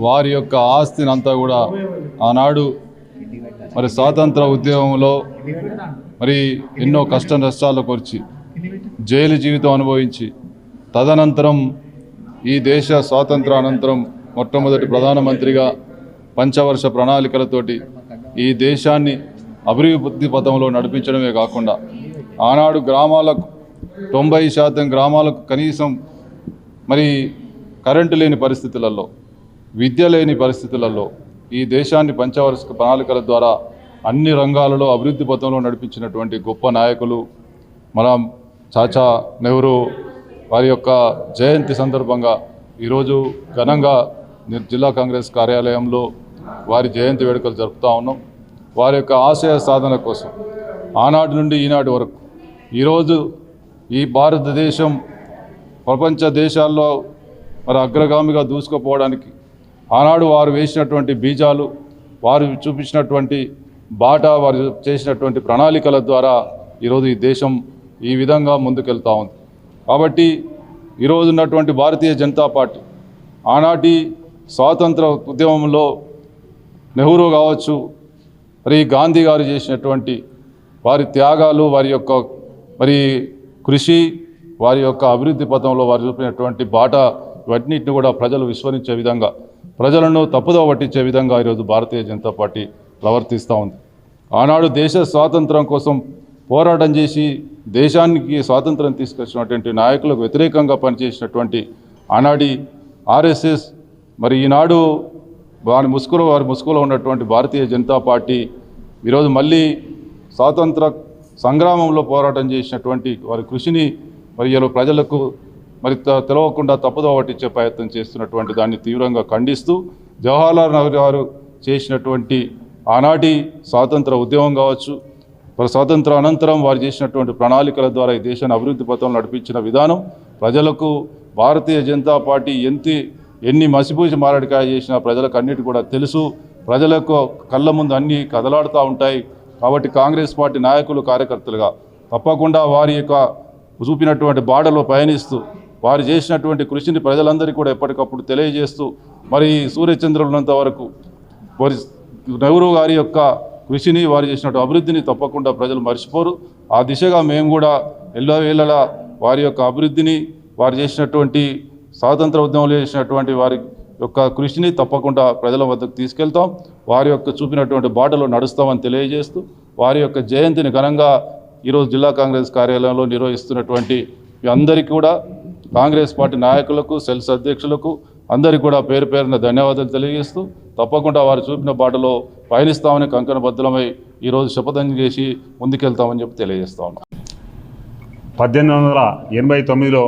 వారి యొక్క ఆస్తిని అంతా కూడా ఆనాడు మరి స్వాతంత్ర ఉద్యమంలో మరి ఎన్నో కష్ట నష్టాలు కొరిచి జైలు జీవితం అనుభవించి తదనంతరం ఈ దేశ స్వాతంత్ర అనంతరం మొట్టమొదటి ప్రధానమంత్రిగా పంచవర్ష ప్రణాళికలతోటి ఈ దేశాన్ని అభివృద్ధి పథంలో నడిపించడమే కాకుండా ఆనాడు గ్రామాలకు తొంభై శాతం గ్రామాలకు కనీసం మరి కరెంటు లేని పరిస్థితులలో విద్య లేని పరిస్థితులలో ఈ దేశాన్ని పంచవర్ష ప్రణాళికల ద్వారా అన్ని రంగాలలో అభివృద్ధి పథంలో నడిపించినటువంటి గొప్ప నాయకులు మన చాచా నెహ్రూ వారి యొక్క జయంతి సందర్భంగా ఈరోజు ఘనంగా జిల్లా కాంగ్రెస్ కార్యాలయంలో వారి జయంతి వేడుకలు జరుపుతూ ఉన్నాం. వారి యొక్క ఆశయ సాధన కోసం ఆనాటి నుండి ఈనాటి వరకు ఈరోజు ఈ భారతదేశం ప్రపంచ దేశాల్లో మరి అగ్రగామిగా దూసుకుపోవడానికి ఆనాడు వారు వేసినటువంటి బీజాలు వారు చూపించినటువంటి బాట వారు చేసినటువంటి ప్రణాళికల ద్వారా ఈరోజు ఈ దేశం ఈ విధంగా ముందుకెళ్తా ఉంది. కాబట్టి ఈరోజు ఉన్నటువంటి భారతీయ జనతా పార్టీ ఆనాటి స్వాతంత్ర ఉద్యమంలో నెహ్రూ కావచ్చు మరి గాంధీ గారు చేసినటువంటి వారి త్యాగాలు వారి యొక్క మరి కృషి వారి యొక్క అభివృద్ధి పథంలో వారు చూపినటువంటి బాట ఇవన్నిటిని కూడా ప్రజలు విస్మరించే విధంగా ప్రజలను తప్పుదో పట్టించే విధంగా ఈరోజు భారతీయ జనతా పార్టీ ప్రవర్తిస్తూ ఉంది. ఆనాడు దేశ స్వాతంత్రం కోసం పోరాటం చేసి దేశానికి స్వాతంత్రం తీసుకొచ్చినటువంటి నాయకులకు వ్యతిరేకంగా పనిచేసినటువంటి ఆనాడి ఆర్ఎస్ఎస్ మరి ఈనాడు వారి ముసుగులో వారి ముసుగులో ఉన్నటువంటి భారతీయ జనతా పార్టీ ఈరోజు మళ్ళీ స్వాతంత్ర సంగ్రామంలో పోరాటం చేసినటువంటి వారి కృషిని మరి ప్రజలకు మరి తెలవకుండా తప్పుదో పట్టించే ప్రయత్నం చేస్తున్నటువంటి దాన్ని తీవ్రంగా ఖండిస్తూ జవహర్లాల్ నెహ్రూ గారు చేసినటువంటి ఆనాటి స్వాతంత్ర ఉద్యమం కావచ్చు స్వాతంత్ర అనంతరం వారు చేసినటువంటి ప్రణాళికల ద్వారా ఈ దేశాన్ని అభివృద్ధి పథంలో నడిపించిన విధానం ప్రజలకు భారతీయ జనతా పార్టీ ఎంత ఎన్ని మసిపూసి మారడికాయ చేసినా ప్రజలకు అన్నిటి కూడా తెలుసు. ప్రజలకు కళ్ళ ముందు అన్నీ కదలాడుతూ ఉంటాయి. కాబట్టి కాంగ్రెస్ పార్టీ నాయకులు కార్యకర్తలుగా తప్పకుండా వారి యొక్క చూపినటువంటి బాటలో పయనిస్తూ వారు చేసినటువంటి కృషిని ప్రజలందరికీ కూడా ఎప్పటికప్పుడు తెలియజేస్తూ మరి సూర్యచంద్రులు వరకు వారి నెహ్రూ గారి యొక్క కృషిని వారు చేసినట్టు అభివృద్ధిని తప్పకుండా ప్రజలు మర్చిపోరు. ఆ దిశగా మేము కూడా ఎల్లో వేళలా వారి యొక్క అభివృద్ధిని వారు చేసినటువంటి స్వాతంత్ర ఉద్యమంలో చేసినటువంటి వారి యొక్క కృషిని తప్పకుండా ప్రజల వద్దకు తీసుకెళ్తాం. వారి యొక్క చూపినటువంటి బాటలో నడుస్తామని తెలియజేస్తూ వారి యొక్క జయంతిని ఘనంగా ఈరోజు జిల్లా కాంగ్రెస్ కార్యాలయంలో నిర్వహిస్తున్నటువంటి మీ అందరికీ కూడా కాంగ్రెస్ పార్టీ నాయకులకు సెల్స్ అధ్యక్షులకు అందరికీ కూడా పేరు పేరున ధన్యవాదాలు తెలియజేస్తూ తప్పకుండా వారు చూపిన బాటలో పయనిస్తామని కంకణబద్ధమై ఈరోజు శపథం చేసి ముందుకెళ్తామని చెప్పి తెలియజేస్తా ఉన్నాం. పద్దెనిమిది వందల ఎనభై తొమ్మిదిలో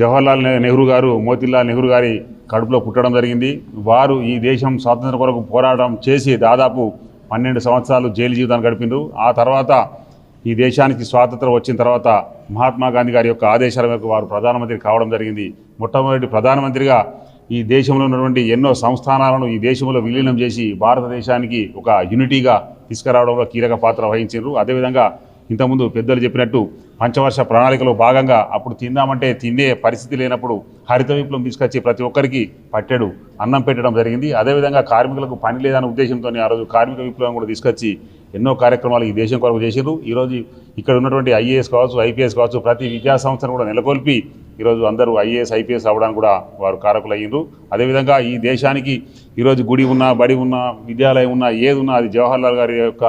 జవహర్లాల్ నెహ్రూ గారు మోతీలాల్ నెహ్రూ గారి కడుపులో పుట్టడం జరిగింది. వారు ఈ దేశం స్వాతంత్ర కొరకు పోరాటం చేసి దాదాపు పన్నెండు సంవత్సరాలు జైలు జీవితాన్ని గడిపిండ్రు ఆ తర్వాత ఈ దేశానికి స్వాతంత్రం వచ్చిన తర్వాత మహాత్మా గాంధీ గారి యొక్క ఆదేశాల మేరకు వారు ప్రధానమంత్రి కావడం జరిగింది. మొట్టమొదటి ప్రధానమంత్రిగా ఈ దేశంలో ఉన్నటువంటి ఎన్నో సంస్థానాలను ఈ దేశంలో విలీనం చేసి భారతదేశానికి ఒక యూనిటీగా తీసుకురావడంలో కీలక పాత్ర వహించారు అదేవిధంగా ఇంతకుముందు పెద్దలు చెప్పినట్టు పంచవర్ష ప్రణాళికలో భాగంగా అప్పుడు తిందామంటే తిండే పరిస్థితి లేనప్పుడు హరిత విప్లవం తీసుకొచ్చి ప్రతి ఒక్కరికి పట్టెడు అన్నం పెట్టడం జరిగింది. అదేవిధంగా కార్మికులకు పని లేదనే ఉద్దేశంతో ఆ రోజు కార్మిక విప్లవం కూడా తీసుకొచ్చి ఎన్నో కార్యక్రమాలు ఈ దేశం కొరకు చేసారు ఈరోజు ఇక్కడ ఉన్నటువంటి ఐఏఎస్ కావచ్చు ఐపీఎస్ కావచ్చు ప్రతి విద్యా సంస్థను కూడా నెలకొల్పి ఈరోజు అందరూ ఐఏఎస్ ఐపీఎస్ అవ్వడానికి కూడా వారు కారకులు అయ్యారు అదేవిధంగా ఈ దేశానికి ఈరోజు గుడి ఉన్నా బడి ఉన్నా విద్యాలయం ఉన్నా ఏది ఉన్నా అది జవహర్లాల్ గారి యొక్క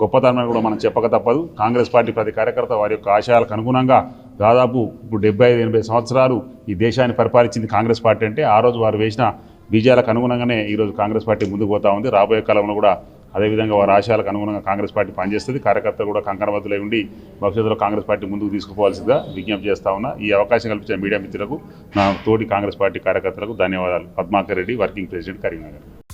గొప్పతనం కూడా మనం చెప్పక తప్పదు. కాంగ్రెస్ పార్టీ ప్రతి కార్యకర్త వారి యొక్క ఆశయాలకు అనుగుణంగా దాదాపు ఇప్పుడు డెబ్బై ఐదు ఎనభై సంవత్సరాలు ఈ దేశాన్ని పరిపాలించింది కాంగ్రెస్ పార్టీ అంటే ఆ రోజు వారు వేసిన బీజాలకు అనుగుణంగానే ఈరోజు కాంగ్రెస్ పార్టీ ముందుకు పోతా ఉంది. రాబోయే కాలంలో కూడా అదేవిధంగా వారి ఆశయాలకు అనుగుణంగా కాంగ్రెస్ పార్టీ పనిచేస్తుంది. కార్యకర్తలు కూడా కంకణబద్దులై ఉండి భవిష్యత్తులో కాంగ్రెస్ పార్టీ ముందుకు తీసుకుపోవాల్సిందిగా విజ్ఞప్తి చేస్తా ఉన్నా. ఈ అవకాశం కల్పించిన మీడియా మిత్రులకు నా తోటి కాంగ్రెస్ పార్టీ కార్యకర్తలకు ధన్యవాదాలు. Padmakar Reddy working president Karimnagar.